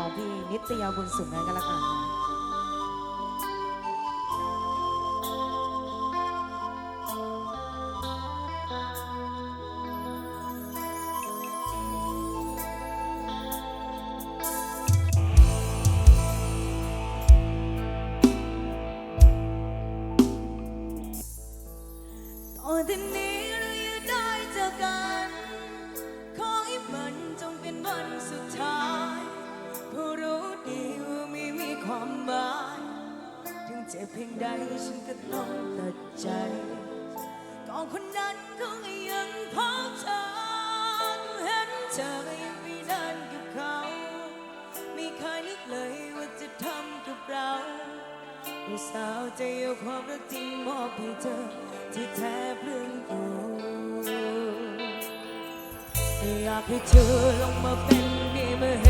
ของพี่นิตยาบุญสุขนั้นก็แล้วกัน พียงใดฉันก็ต้องตัดใจก่อนคนนั้นคงยังพบเธอเห็นเธอยังไม่เดินกับเขา ไม่เคยนึกเลยว่าจะทำกับเราผู้สาวใจเอาความรักจริงมอบให้เธอที่แทบลืมกูอยากให้เธอลงมาเป็นนี่มาเห็น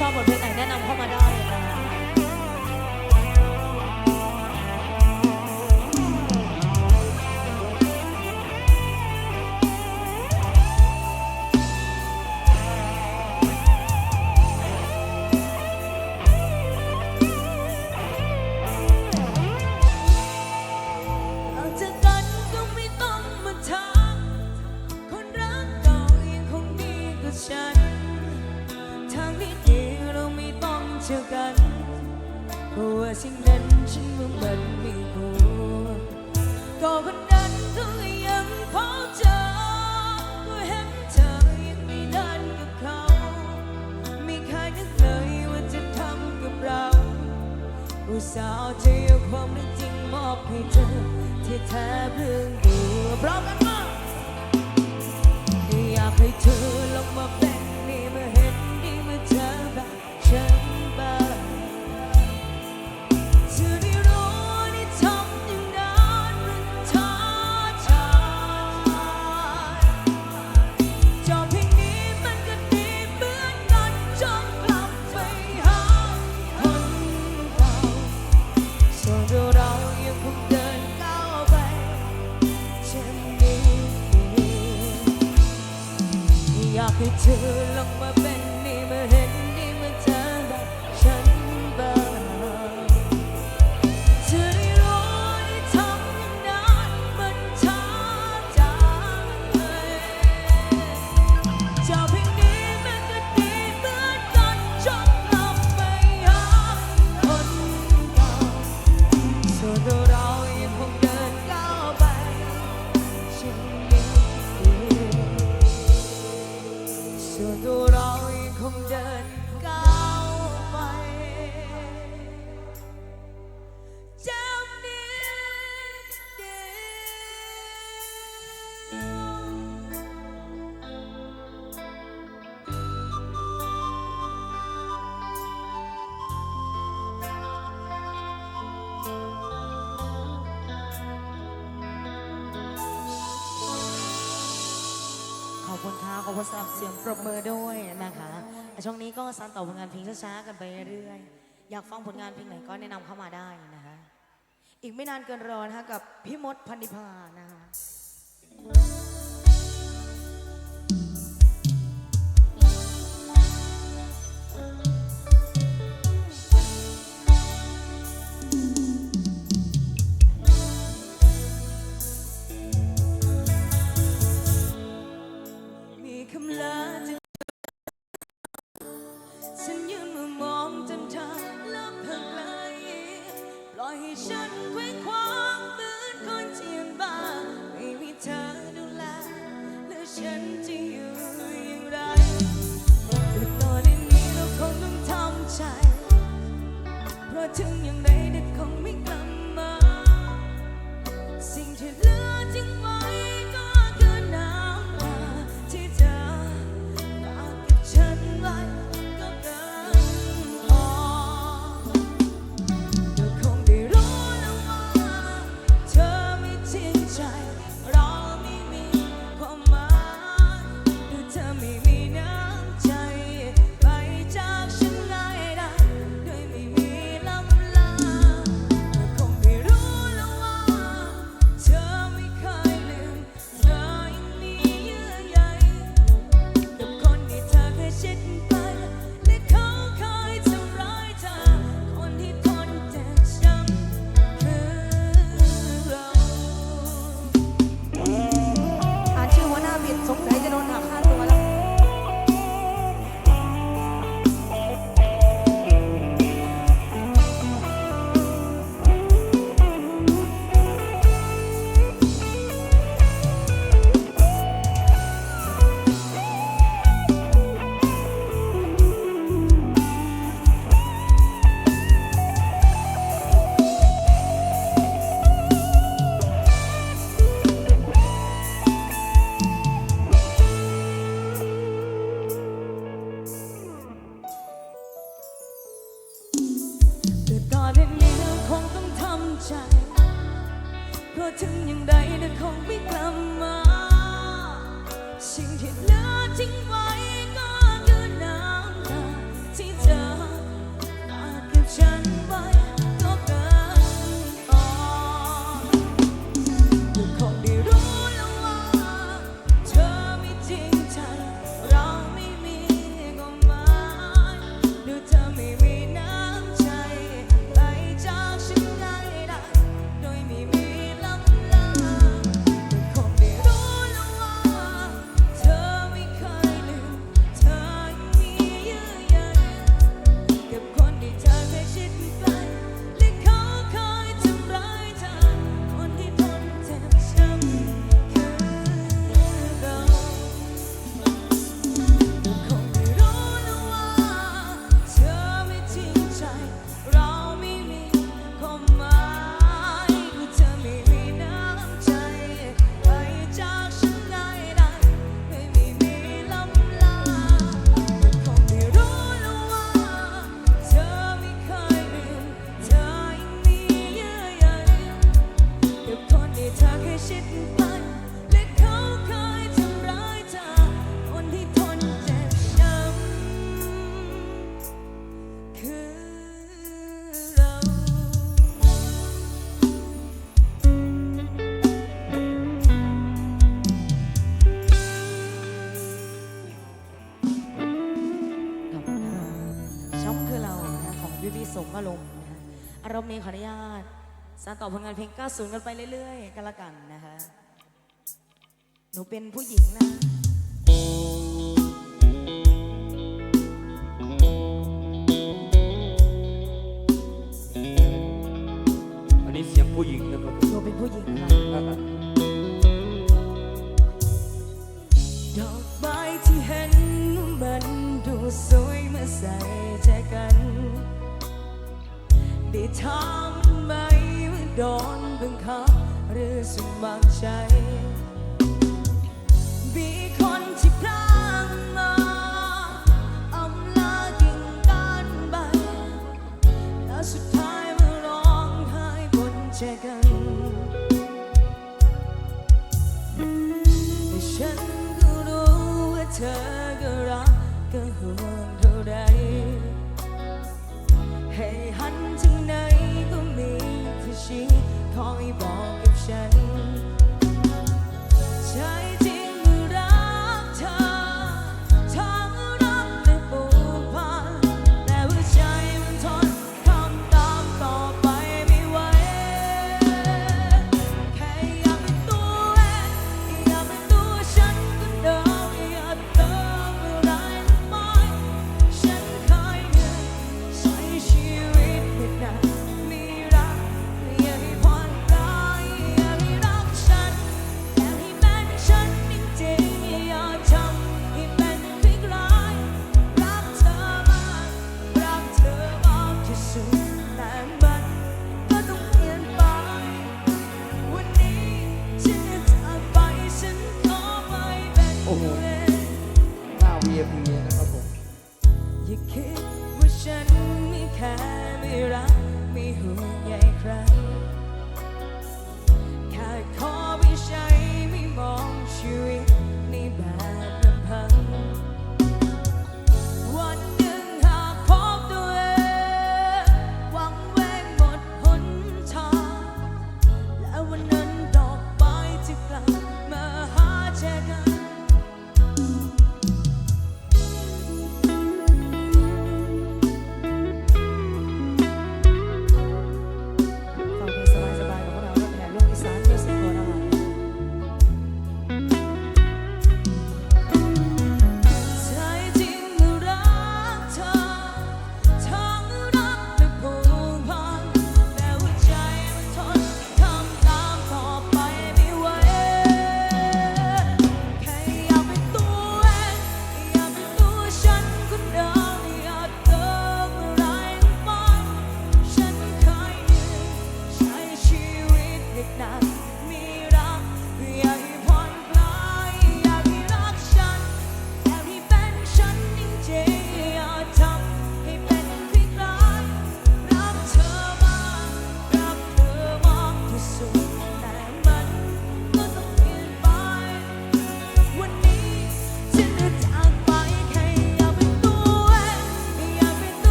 ชอบบทเพลงไหนแนะนำเข้ามาได้ สิ่งนั้นฉันว่ามันไม่ควรก็คนนั้นก็ยังพบเจอก็เห็นเธอยังไม่เดินกับเขา ไม่เคยนึกเลยว่าจะทำกับเรา อุตส่าห์จะเอาความรักจริงมอบให้เธอที่แทบเรื่องดูพร้อมกันากให้เธอลงมาเป็น คุณค่ะขอบคุณสำหรับเสียงปรบมือด้วยนะคะช่วงนี้ก็สานต่อผลงานเพลงช้าๆกันไปเรื่อยอยากฟังผลงานเพลงไหนก็แนะนำเข้ามาได้นะคะ อีกไม่นานเกินรอนะคะกับพี่มดพันธิพานะคะ ลมนะคะอารมณ์นี้ขออนุญาตสานต่อผลงานเพลง 90 กันไปเรื่อยๆ กันละกันนะคะ หนูเป็นผู้หญิงนะอันนี้เสียงผู้หญิงนะครับหนูเป็นผู้หญิงค่ะ วางใจ มีคนที่พลาดมาอำลากิ่งก้นใบและสุดท้ายมาร้องไห้บนใจกันแต่ฉันก็รู้ว่าเธอก็รักก็ห่วงเท่าใดให้หันถึงไหนก็มีที่ชี้คอยบอก shine. โอ้โหหน้า VIP เนี่ย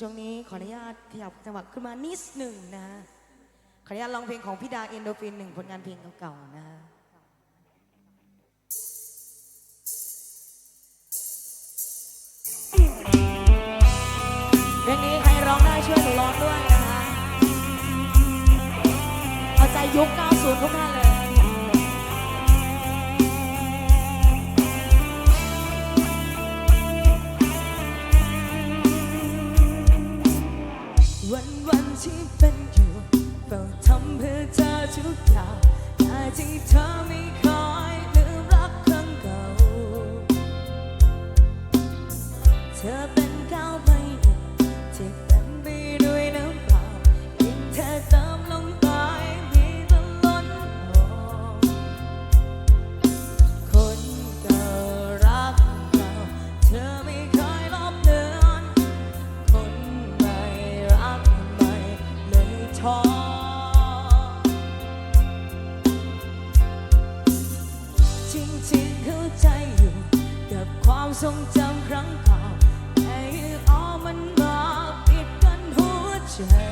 ช่วงนี้ขออนุญาตขยับจังหวะขึ้นมานิดหนึ่งนะฮะขออนุญาตลองเพลงของพี่ดาเอนโดฟินหนึ่งผลงานเพลงเก่าๆนะฮะเพลงนี้ใครร้องได้ช่วยหนูร้องด้วยนะคะเอาใจยุค 90 ทุกท่านเลย เฝ้าทำเพื่อเธอทุกอย่างแต่ที่เธอไม่คอยลืมรักครั้งเก่า เธอเป็นเก้าวไทรงจำครั้งเก่าไอ้ออมันมาปิดกันหัวใจ